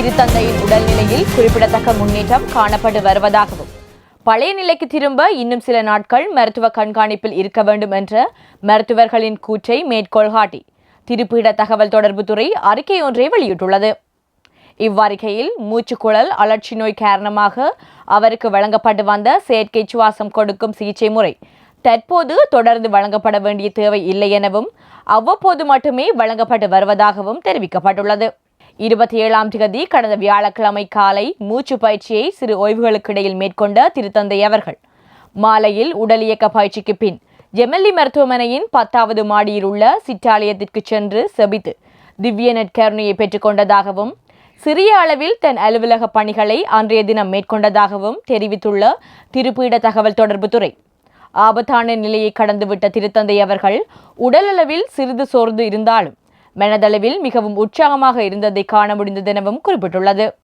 திருத்தந்தையின் உடல்நிலையில் குறிப்பிடத்தக்க முன்னேற்றம் காணப்பட்டு வருவதாகவும் பழைய நிலைக்கு திரும்ப இன்னும் சில நாட்கள் மருத்துவ கண்காணிப்பில் இருக்க வேண்டும் என்ற மருத்துவர்களின் கூற்றை மேற்கோள் காட்டி திருப்பீட தகவல் தொடர்பு துறை அறிக்கை ஒன்றை வெளியிட்டுள்ளது. இவ்வறிக்கையில் மூச்சுக்குழல் அழற்சி நோய் காரணமாக அவருக்கு வழங்கப்பட்டு வந்த செயற்கை சுவாசம் கொடுக்கும் சிகிச்சை முறை தற்போது தொடர்ந்து வழங்கப்பட வேண்டிய தேவை இல்லை எனவும் அவ்வப்போது மட்டுமே வழங்கப்பட்டு வருவதாகவும் தெரிவிக்கப்பட்டுள்ளது. இருபத்தி ஏழாம் திகதி கடந்த வியாழக்கிழமை காலை மூச்சு பயிற்சியை சிறு ஓய்வுகளுக்கிடையில் மேற்கொண்ட திருத்தந்தை அவர்கள். மாலையில் உடல் இயக்க பயிற்சிக்கு பின் ஜெமெல்லி மருத்துவமனையின் பத்தாவது மாடியில் உள்ள சிற்றாலயத்திற்கு சென்று செபித்து திவ்ய நெற்கருணையை பெற்றுக்கொண்டதாகவும் சிறிய அளவில் தன் அலுவலக பணிகளை அன்றைய தினம் மேற்கொண்டதாகவும் தெரிவித்துள்ள திருப்பீட தகவல் தொடர்புத்துறை ஆபத்தான நிலையை கடந்துவிட்ட திருத்தந்தை அவர்கள் உடலளவில் சிறிது சோர்ந்து இருந்தாலும் மனதளவில் மிகவும் உற்சாகமாக இருந்ததை காண முடிந்ததெனவும் குறிப்பிட்டுள்ளது.